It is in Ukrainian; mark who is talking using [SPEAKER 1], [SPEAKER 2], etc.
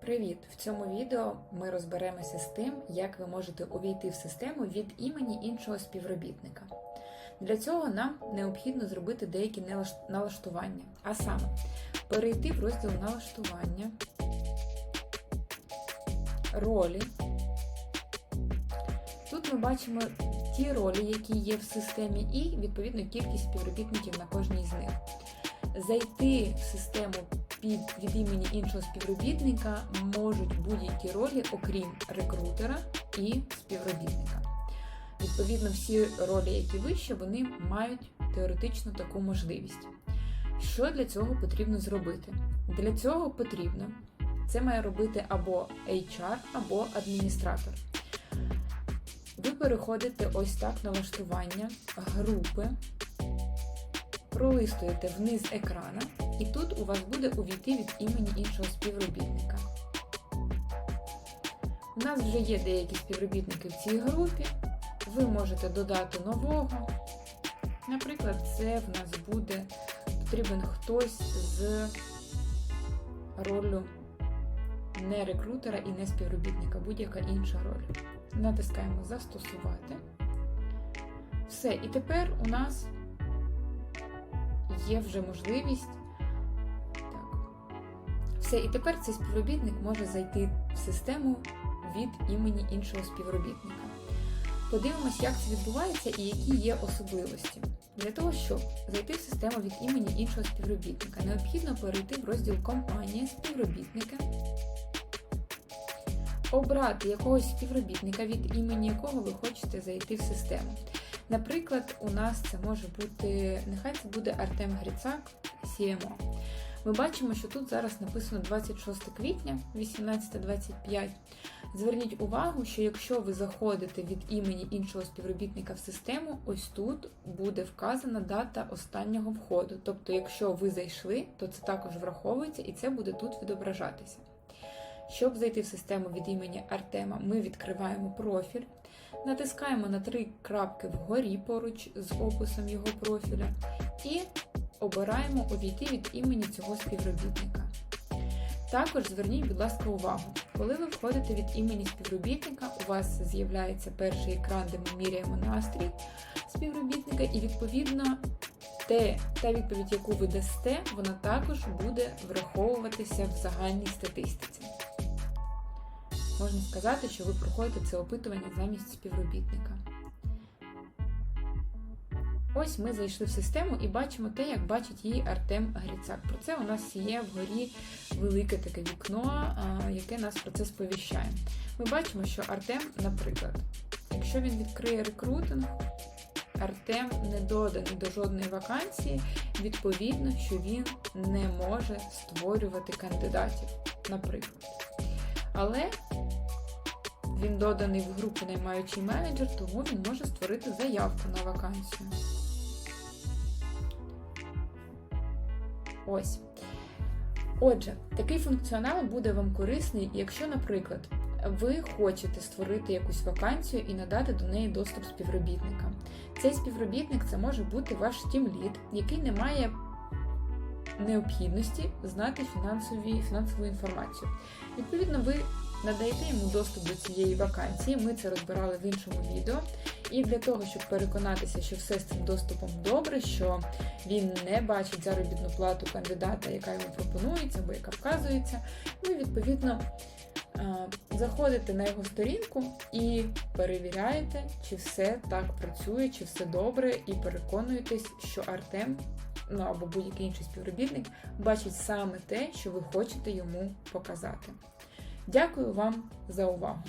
[SPEAKER 1] Привіт! В цьому відео ми розберемося з тим, як ви можете увійти в систему від імені іншого співробітника. Для цього нам необхідно зробити деякі налаштування, а саме перейти в розділ налаштування, ролі. Тут ми бачимо ті ролі, які є в системі, і відповідно кількість співробітників на кожній з них. Зайти в систему під від імені іншого співробітника можуть будь-які ролі, окрім рекрутера і співробітника. Відповідно, всі ролі, які вище, вони мають теоретично таку можливість. Що для цього потрібно зробити? Для цього потрібно це має робити або HR, або адміністратор. Ви переходите ось так налаштування групи, пролистуєте вниз екрана, і тут у вас буде увійти від імені іншого співробітника. У нас вже є деякі співробітники в цій групі. Ви можете додати нового. Наприклад, це в нас буде потрібен хтось з ролью не рекрутера і не співробітника, будь-яка інша роль. Натискаємо Застосувати. Все, і тепер у нас є вже можливість. Все, і тепер цей співробітник може зайти в систему від імені іншого співробітника. Подивимось, як це відбувається і які є особливості. Для того, щоб зайти в систему від імені іншого співробітника, необхідно перейти в розділ Компанія співробітника, обрати якогось співробітника, від імені якого ви хочете зайти в систему. Наприклад, у нас це може бути, нехай це буде Артем Грицак, CMO. Ми бачимо, що тут зараз написано 26 квітня 18.25. Зверніть увагу, що якщо ви заходите від імені іншого співробітника в систему, ось тут буде вказана дата останнього входу. Тобто, якщо ви зайшли, то це також враховується і це буде тут відображатися. Щоб зайти в систему від імені Артема, ми відкриваємо профіль, натискаємо на три крапки вгорі поруч з описом його профіля і обираємо увійти від імені цього співробітника. Також зверніть, будь ласка, увагу, коли ви входите від імені співробітника, у вас з'являється перший екран, де ми міряємо настрій співробітника, і відповідно те, та відповідь, яку ви дасте, вона також буде враховуватися в загальній статистиці. Можна сказати, що ви проходите це опитування замість співробітника. Ось ми зайшли в систему і бачимо те, як бачить її Артем Грицак. Про це у нас є вгорі велике таке вікно, яке нас про це сповіщає. Ми бачимо, що Артем, наприклад, якщо він відкриє рекрутинг, Артем не доданий до жодної вакансії, відповідно, що він не може створювати кандидатів, наприклад. Але він доданий в групу наймаючий менеджер, тому він може створити заявку на вакансію. Ось. Отже, такий функціонал буде вам корисний, якщо, наприклад, ви хочете створити якусь вакансію і надати до неї доступ співробітника. Цей співробітник це може бути ваш тімлід, який не має необхідності знати фінансові, фінансову інформацію. Відповідно, ви надаєте йому доступ до цієї вакансії. Ми це розбирали в іншому відео. І для того, щоб переконатися, що все з цим доступом добре, що він не бачить заробітну плату кандидата, яка йому пропонується або яка вказується, ви відповідно е, заходите на його сторінку і перевіряєте, чи все так працює, чи все добре, і переконуєтесь, що Артем. Ну або будь-який інший співробітник бачить саме те, що ви хочете йому показати. Дякую вам за увагу!